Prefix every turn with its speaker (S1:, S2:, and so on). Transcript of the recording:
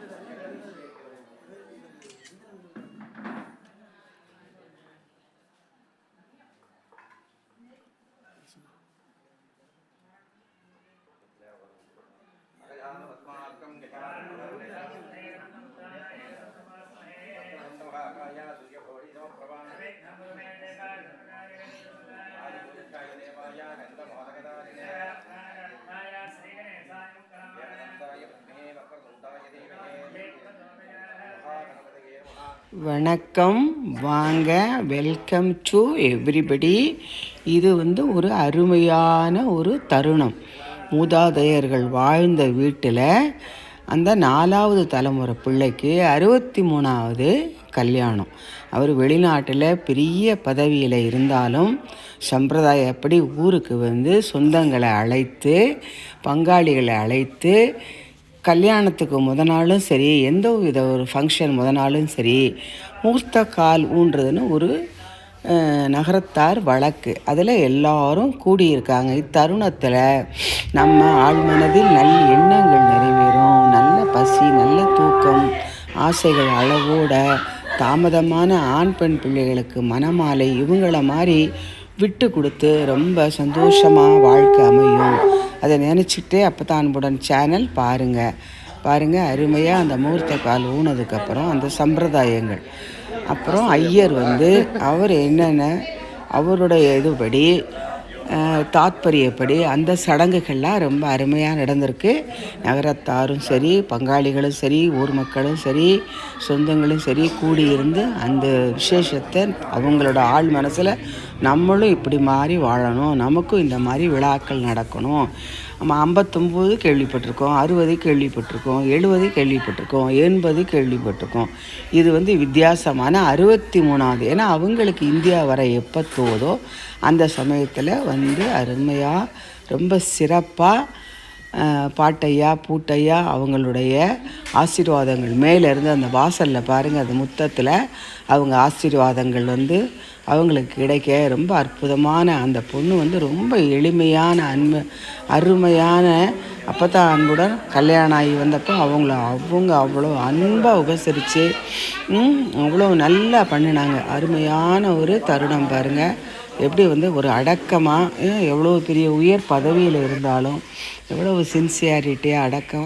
S1: Thank you. வணக்கம் வாங்க welcome to everybody இது வந்து ஒரு அருமையான ஒரு தருணம். மூதாதையர்கள் வாழ்ந்த வீட்டில் அந்த நாலாவது தலைமுறை பிள்ளைக்கு அறுபத்தி மூணாவது கல்யாணம். அவர் வெளிநாட்டில் பெரிய பதவியில் இருந்தாலும் சம்பிரதாயப்படி ஊருக்கு வந்து சொந்தங்களை அழைத்து பங்காளிகளை அழைத்து கல்யாணத்துக்கு முத நாளும் சரி எந்த வித ஒரு ஃபங்க்ஷன் முத நாளும் சரி மூர்த்த கால் ஊன்றதுன்னு ஒரு நகரத்தார் வழக்கு. அதில் எல்லாரும் கூடியிருக்காங்க. இத்தருணத்தில் நம்ம ஆழ்மனதில் நல்ல எண்ணங்கள் நிறைவேறும். நல்ல பசி நல்ல தூக்கம் ஆசைகள் அளவோட தாமதமான ஆண் பெண் பிள்ளைகளுக்கு மனமாலை இவங்கள மாதிரி விட்டு கொடுத்து ரொம்ப சந்தோஷமாக வாழ்க்கை அமையும். அதை நினச்சிக்கிட்டே அப்போ தான் அன்புடன் சேனல் பாருங்கள் பாருங்கள் அருமையாக அந்த முகூர்த்த கால் ஊனதுக்கப்புறம் அந்த சம்பிரதாயங்கள். அப்புறம் ஐயர் வந்து அவர் என்னென்ன அவருடைய இதுபடி தாத்பரியப்படி அந்த சடங்குகள்லாம் ரொம்ப அருமையாக நடந்திருக்கு. நகரத்தாரும் சரி பங்காளிகளும் சரி ஊர் மக்களும் சரி சொந்தங்களும் சரி கூடியிருந்து அந்த விசேஷத்தை அவங்களோட ஆள் மனசில் நம்மளும் இப்படி மாதிரி வாழணும் நமக்கும் இந்த மாதிரி விழாக்கள் நடக்கணும். நம்ம ஐம்பத்தொம்போது கேள்விப்பட்டிருக்கோம் அறுபது கேள்விப்பட்டிருக்கோம் எழுபது கேள்விப்பட்டிருக்கோம் எண்பது கேள்விப்பட்டிருக்கோம். இது வந்து வித்தியாசமான அறுபத்தி மூணாவது ஏன்னா அவங்களுக்கு இந்தியா வர எப்போ தோதோ அந்த சமயத்தில் வந்து அருமையாக ரொம்ப சிறப்பாக பாட்டையா பூட்டையா அவங்களுடைய ஆசீர்வாதங்கள். மேலேருந்து அந்த வாசலில் பாருங்கள் அந்த முத்தத்தில் அவங்க ஆசீர்வாதங்கள் வந்து அவங்களுக்கு கிடைக்க ரொம்ப அற்புதமான அந்த பொண்ணு வந்து ரொம்ப எளிமையான அன்பு அருமையான அப்போ தான் அன்புடன் கல்யாணம் ஆகி வந்தப்போ அவங்கள அவங்க அவ்வளோ அன்பாக உபசரித்து அவ்வளோ நல்லா பண்ணினாங்க. அருமையான ஒரு தருணம் பாருங்கள் எப்படி வந்து ஒரு அடக்கமாக எவ்வளோ பெரிய உயர் பதவியில் இருந்தாலும் எவ்வளோ சின்சியாரிட்டியாக அடக்கம்.